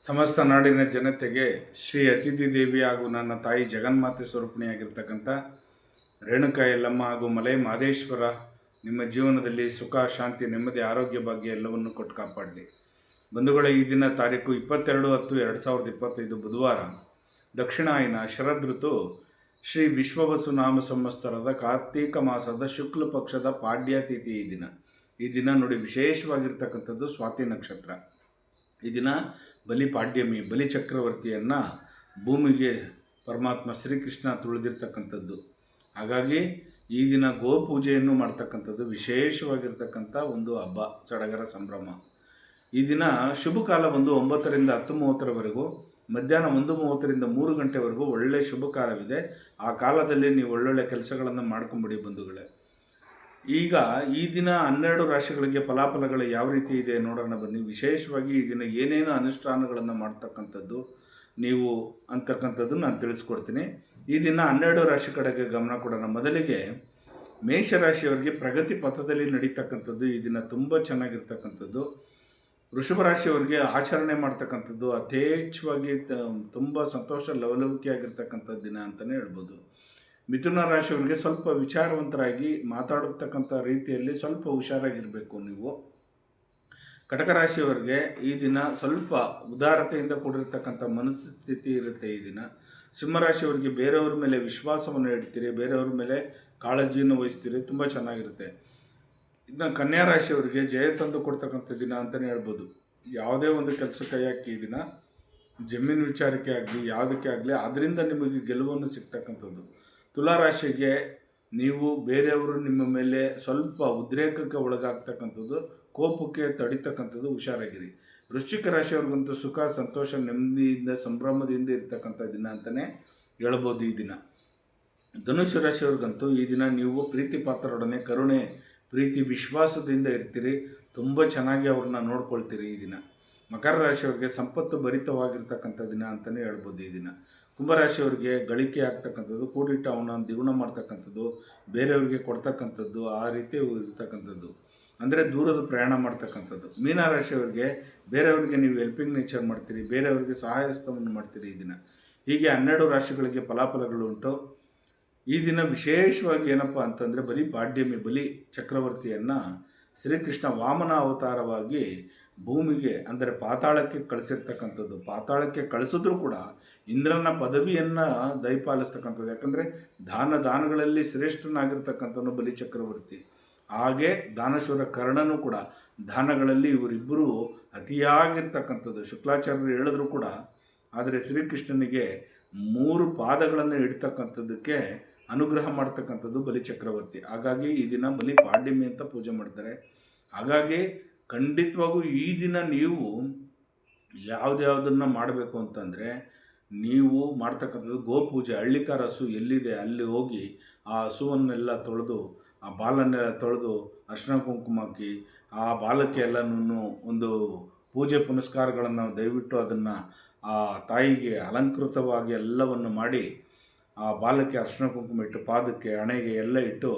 ಸಮಸ್ತ ನಾಡಿನ ಜನತೆಗೆ ಶ್ರೀ ಅತಿಥಿ ದೇವಿ ಹಾಗೂ ನನ್ನ ತಾಯಿ ಜಗನ್ಮಾತೆ ಸ್ವರೂಪಿಣಿಯಾಗಿರ್ತಕ್ಕಂಥ ರೇಣುಕಾ ಎಲ್ಲಮ್ಮ ಹಾಗೂ ಮಲೈ ಮಹದೇಶ್ವರ ನಿಮ್ಮ ಜೀವನದಲ್ಲಿ ಸುಖ, ಶಾಂತಿ, ನೆಮ್ಮದಿ, ಆರೋಗ್ಯ ಭಾಗ್ಯ ಎಲ್ಲವನ್ನು ಕೊಟ್ಟು ಕಾಪಾಡಲಿ. ಬಂಧುಗಳ, ಈ ದಿನ ತಾರೀಕು ಇಪ್ಪತ್ತೆರಡು ಹತ್ತು ಎರಡು ಸಾವಿರದ ಇಪ್ಪತ್ತೈದು ಬುಧವಾರ ದಕ್ಷಿಣಾಯನ ಶರದ್ ಋತು ಶ್ರೀ ವಿಶ್ವವಸು ನಾಮ ಸಂವತ್ಸರದ ಕಾರ್ತೀಕ ಮಾಸದ ಶುಕ್ಲ ಪಕ್ಷದ ಪಾಡ್ಯ ತಿಥಿ ಈ ದಿನ. ಈ ದಿನ ನೋಡಿ ವಿಶೇಷವಾಗಿರ್ತಕ್ಕಂಥದ್ದು ಸ್ವಾತಿ ನಕ್ಷತ್ರ. ಈ ದಿನ ಬಲಿ ಪಾಡ್ಯಮಿ, ಬಲಿ ಚಕ್ರವರ್ತಿಯನ್ನು ಭೂಮಿಗೆ ಪರಮಾತ್ಮ ಶ್ರೀಕೃಷ್ಣ ತುಳಿದಿರ್ತಕ್ಕಂಥದ್ದು. ಹಾಗಾಗಿ ಈ ದಿನ ಗೋಪೂಜೆಯನ್ನು ಮಾಡ್ತಕ್ಕಂಥದ್ದು ವಿಶೇಷವಾಗಿರ್ತಕ್ಕಂಥ ಒಂದು ಹಬ್ಬ, ಸಡಗರ ಸಂಭ್ರಮ. ಈ ದಿನ ಶುಭ ಕಾಲ ಬಂದು ಒಂಬತ್ತರಿಂದ ಹತ್ತು ಮೂವತ್ತರವರೆಗೂ, ಮಧ್ಯಾಹ್ನ ಒಂದು ಮೂವತ್ತರಿಂದ ಮೂರು ಗಂಟೆವರೆಗೂ ಒಳ್ಳೆಯ ಶುಭ ಕಾಲವಿದೆ. ಆ ಕಾಲದಲ್ಲಿ ನೀವು ಒಳ್ಳೊಳ್ಳೆ ಕೆಲಸಗಳನ್ನು ಮಾಡ್ಕೊಂಬಿಡಿ ಬಂಧುಗಳೇ. ಈಗ ಈ ದಿನ ಹನ್ನೆರಡು ರಾಶಿಗಳಿಗೆ ಫಲಾಫಲಗಳು ಯಾವ ರೀತಿ ಇದೆ ನೋಡೋಣ ಬನ್ನಿ. ವಿಶೇಷವಾಗಿ ಈ ದಿನ ಏನೇನು ಅನುಷ್ಠಾನಗಳನ್ನು ಮಾಡ್ತಕ್ಕಂಥದ್ದು ನೀವು ಅಂತಕ್ಕಂಥದ್ದು ನಾನು ತಿಳಿಸ್ಕೊಡ್ತೀನಿ. ಈ ದಿನ ಹನ್ನೆರಡು ರಾಶಿ ಕಡೆಗೆ ಗಮನ ಕೊಡೋಣ. ಮೊದಲಿಗೆ ಮೇಷರಾಶಿಯವರಿಗೆ ಪ್ರಗತಿ ಪಥದಲ್ಲಿ ನಡೀತಕ್ಕಂಥದ್ದು ಈ ದಿನ ತುಂಬ ಚೆನ್ನಾಗಿರ್ತಕ್ಕಂಥದ್ದು. ವೃಷಭ ರಾಶಿಯವರಿಗೆ ಆಚರಣೆ ಮಾಡ್ತಕ್ಕಂಥದ್ದು ಯಥೇಚ್ಛವಾಗಿ ತುಂಬ ಸಂತೋಷ ಲವಲವಿಕೆಯಾಗಿರ್ತಕ್ಕಂಥ ದಿನ ಅಂತಲೇ ಹೇಳ್ಬೋದು. ಮಿಥುನ ರಾಶಿಯವರಿಗೆ ಸ್ವಲ್ಪ ವಿಚಾರವಂತರಾಗಿ ಮಾತಾಡತಕ್ಕಂಥ ರೀತಿಯಲ್ಲಿ ಸ್ವಲ್ಪ ಹುಷಾರಾಗಿರಬೇಕು ನೀವು. ಕಟಕ ರಾಶಿಯವರಿಗೆ ಈ ದಿನ ಸ್ವಲ್ಪ ಉದಾರತೆಯಿಂದ ಕೂಡಿರ್ತಕ್ಕಂಥ ಮನಸ್ಥಿತಿ ಇರುತ್ತೆ ಈ ದಿನ. ಸಿಂಹರಾಶಿಯವರಿಗೆ ಬೇರೆಯವ್ರ ಮೇಲೆ ವಿಶ್ವಾಸವನ್ನು ಇಡ್ತೀರಿ, ಬೇರೆಯವ್ರ ಮೇಲೆ ಕಾಳಜಿಯನ್ನು ವಹಿಸ್ತೀರಿ, ತುಂಬ ಚೆನ್ನಾಗಿರುತ್ತೆ. ಇನ್ನು ಕನ್ಯಾ ರಾಶಿಯವರಿಗೆ ಜಯ ತಂದು ಕೊಡ್ತಕ್ಕಂಥ ದಿನ ಅಂತಲೇ ಹೇಳ್ಬೋದು. ಯಾವುದೇ ಒಂದು ಕೆಲಸ ಕೈ ಹಾಕಿ ಈ ದಿನ ಜಮೀನು ವಿಚಾರಕ್ಕೆ ಆಗಲಿ, ಯಾವುದಕ್ಕೆ ಆಗಲಿ ಅದರಿಂದ ನಿಮಗೆ ಗೆಲುವನ್ನು ಸಿಗ್ತಕ್ಕಂಥದ್ದು. ತುಲಾರಾಶಿಗೆ ನೀವು ಬೇರೆಯವರು ನಿಮ್ಮ ಮೇಲೆ ಸ್ವಲ್ಪ ಉದ್ರೇಕಕ್ಕೆ ಒಳಗಾಗ್ತಕ್ಕಂಥದ್ದು, ಕೋಪಕ್ಕೆ ತಡಿತಕ್ಕಂಥದ್ದು ಹುಷಾರಾಗಿರಿ. ವೃಶ್ಚಿಕ ರಾಶಿಯವ್ರಿಗಂತೂ ಸುಖ, ಸಂತೋಷ, ನೆಮ್ಮದಿಯಿಂದ, ಸಂಭ್ರಮದಿಂದ ಇರ್ತಕ್ಕಂಥ ದಿನ ಅಂತಲೇ ಹೇಳ್ಬೋದು ಈ ದಿನ. ಧನುಷು ರಾಶಿಯವ್ರಿಗಂತೂ ಈ ದಿನ ನೀವು ಪ್ರೀತಿ ಪಾತ್ರರೊಡನೆ ಕರುಣೆ, ಪ್ರೀತಿ, ವಿಶ್ವಾಸದಿಂದ ಇರ್ತೀರಿ. ತುಂಬ ಚೆನ್ನಾಗಿ ಅವ್ರನ್ನ ನೋಡ್ಕೊಳ್ತೀರಿ ಈ ದಿನ. ಮಕರ ರಾಶಿಯವರಿಗೆ ಸಂಪತ್ತು ಭರಿತವಾಗಿರ್ತಕ್ಕಂಥ ದಿನ ಅಂತಲೇ ಹೇಳ್ಬೋದು ಈ ದಿನ. ಕುಂಭರಾಶಿಯವರಿಗೆ ಗಳಿಕೆ ಆಗ್ತಕ್ಕಂಥದ್ದು ಕೂಡಿಟ್ಟು ಅವನ ದ್ವಿಗುಣ ಮಾಡ್ತಕ್ಕಂಥದ್ದು, ಬೇರೆಯವ್ರಿಗೆ ಕೊಡ್ತಕ್ಕಂಥದ್ದು, ಆ ರೀತಿ ಇರ್ತಕ್ಕಂಥದ್ದು. ಅಂದರೆ ದೂರದ ಪ್ರಯಾಣ ಮಾಡ್ತಕ್ಕಂಥದ್ದು. ಮೀನರಾಶಿಯವರಿಗೆ ಬೇರೆಯವರಿಗೆ ನೀವು ಹೆಲ್ಪಿಂಗ್ ನೇಚರ್ ಮಾಡ್ತೀರಿ, ಬೇರೆಯವರಿಗೆ ಸಹಾಯಸ್ತವನ್ನು ಮಾಡ್ತೀರಿ ಈ ದಿನ. ಹೀಗೆ ಹನ್ನೆರಡು ರಾಶಿಗಳಿಗೆ ಫಲಾಫಲಗಳು ಉಂಟು. ಈ ದಿನ ವಿಶೇಷವಾಗಿ ಏನಪ್ಪ ಅಂತಂದರೆ ಬಲಿ ಪಾಡ್ಯಮಿ ಬಲಿ ಚಕ್ರವರ್ತಿಯನ್ನು ಶ್ರೀಕೃಷ್ಣ ವಾಮನ ಅವತಾರವಾಗಿ ಭೂಮಿಗೆ, ಅಂದರೆ ಪಾತಾಳಕ್ಕೆ ಕಳಿಸಿರ್ತಕ್ಕಂಥದ್ದು. ಪಾತಾಳಕ್ಕೆ ಕಳಿಸಿದ್ರೂ ಕೂಡ ಇಂದ್ರನ ಪದವಿಯನ್ನು ದಯಪಾಲಿಸ್ತಕ್ಕಂಥದ್ದು. ಯಾಕಂದರೆ ದಾನ ದಾನಗಳಲ್ಲಿ ಶ್ರೇಷ್ಠನಾಗಿರ್ತಕ್ಕಂಥ ಬಲಿ ಚಕ್ರವರ್ತಿ. ಹಾಗೆ ದಾನಶ್ವರ ಕರ್ಣನೂ ಕೂಡ ದಾನಗಳಲ್ಲಿ ಇವರಿಬ್ಬರು ಅತಿಯಾಗಿರ್ತಕ್ಕಂಥದ್ದು. ಶುಕ್ಲಾಚಾರ್ಯರು ಹೇಳಿದ್ರು ಕೂಡ, ಆದರೆ ಶ್ರೀಕೃಷ್ಣನಿಗೆ ಮೂರು ಪಾದಗಳನ್ನು ಇಡ್ತಕ್ಕಂಥದ್ದಕ್ಕೆ ಅನುಗ್ರಹ ಮಾಡ್ತಕ್ಕಂಥದ್ದು ಬಲಿ ಚಕ್ರವರ್ತಿ. ಹಾಗಾಗಿ ಈ ದಿನ ಬಲಿ ಪಾಡ್ಯಮಿ ಅಂತ ಪೂಜೆ ಮಾಡ್ತಾರೆ. ಹಾಗಾಗಿ ಖಂಡಿತವಾಗೂ ಈ ದಿನ ನೀವು ಯಾವುದ್ಯಾವುದನ್ನು ಮಾಡಬೇಕು ಅಂತಂದರೆ ನೀವು ಮಾಡ್ತಕ್ಕಂಥದ್ದು ಗೋಪೂಜೆ ಹಳ್ಳಿಕಾರ ಹಸು ಎಲ್ಲಿದೆ ಅಲ್ಲಿ ಹೋಗಿ ಆ ಹಸುವನ್ನೆಲ್ಲ ತೊಳೆದು, ಆ ಬಾಲನ್ನೆಲ್ಲ ತೊಳೆದು ಅರ್ಶಿನ ಕುಂಕುಮ ಹಾಕಿ, ಆ ಬಾಲಕ್ಕೆ ಎಲ್ಲನೂ ಒಂದು ಪೂಜೆ ಪುನಸ್ಕಾರಗಳನ್ನು ದಯವಿಟ್ಟು ಅದನ್ನು ಆ ತಾಯಿಗೆ ಅಲಂಕೃತವಾಗಿ ಎಲ್ಲವನ್ನು ಮಾಡಿ ಆ ಬಾಲಕ್ಕೆ ಅರ್ಶಿನ ಕುಂಕುಮ ಇಟ್ಟು, ಪಾದಕ್ಕೆ, ಹಣೆಗೆ ಎಲ್ಲ ಇಟ್ಟು